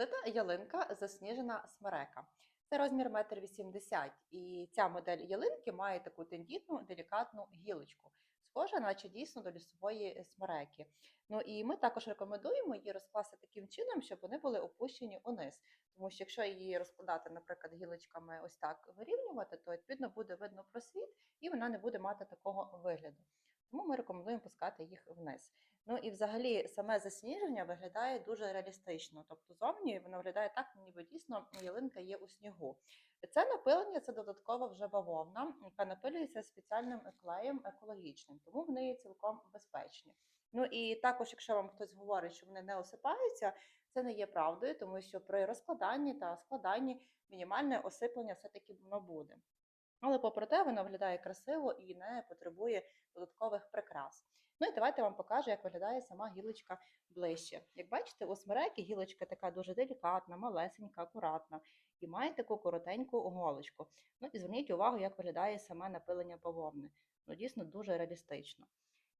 Лита ялинка засніжена смерека. Це розмір 1,80 м, і ця модель ялинки має таку тендітну, делікатну гілочку, схожа, наче дійсно до лісової смереки. Ну і ми також рекомендуємо її розкласти таким чином, щоб вони були опущені униз. Тому що якщо її розкладати, наприклад, гілочками ось так вирівнювати, то відповідно буде видно просвіт, і вона не буде мати такого вигляду. Тому ми рекомендуємо пускати їх вниз. Ну і взагалі саме засніження виглядає дуже реалістично. Тобто зовні воно виглядає так, ніби дійсно ялинка є у снігу. Це напилення це додаткова вже бавовна, яка напилюється спеціальним клеєм екологічним, тому вони є цілком безпечні. Ну і також, якщо вам хтось говорить, що вони не осипаються, це не є правдою, тому що при розкладанні та складанні мінімальне осиплення все-таки воно буде. Але попри те, воно виглядає красиво і не потребує додаткових прикрас. Ну і давайте вам покажу, як виглядає сама гілочка ближче. Як бачите, у смереки гілочка така дуже делікатна, малесенька, акуратна і має таку коротеньку голочку. Ну і зверніть увагу, як виглядає саме напилення бавовни. Ну, дійсно дуже реалістично.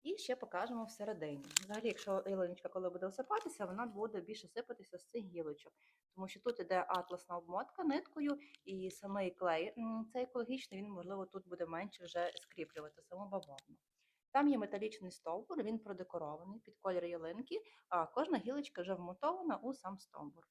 І ще покажемо всередині. Взагалі, якщо ялиночка коли буде осипатися, вона буде більше сипатися з цих гілочок, тому що тут іде атласна обмотка ниткою, і самий клей цей екологічний, він, можливо, тут буде менше вже скріплювати саму бавовну. Там є металічний стовбур, він продекорований під колір ялинки, а кожна гілочка вже вмотована у сам стовбур.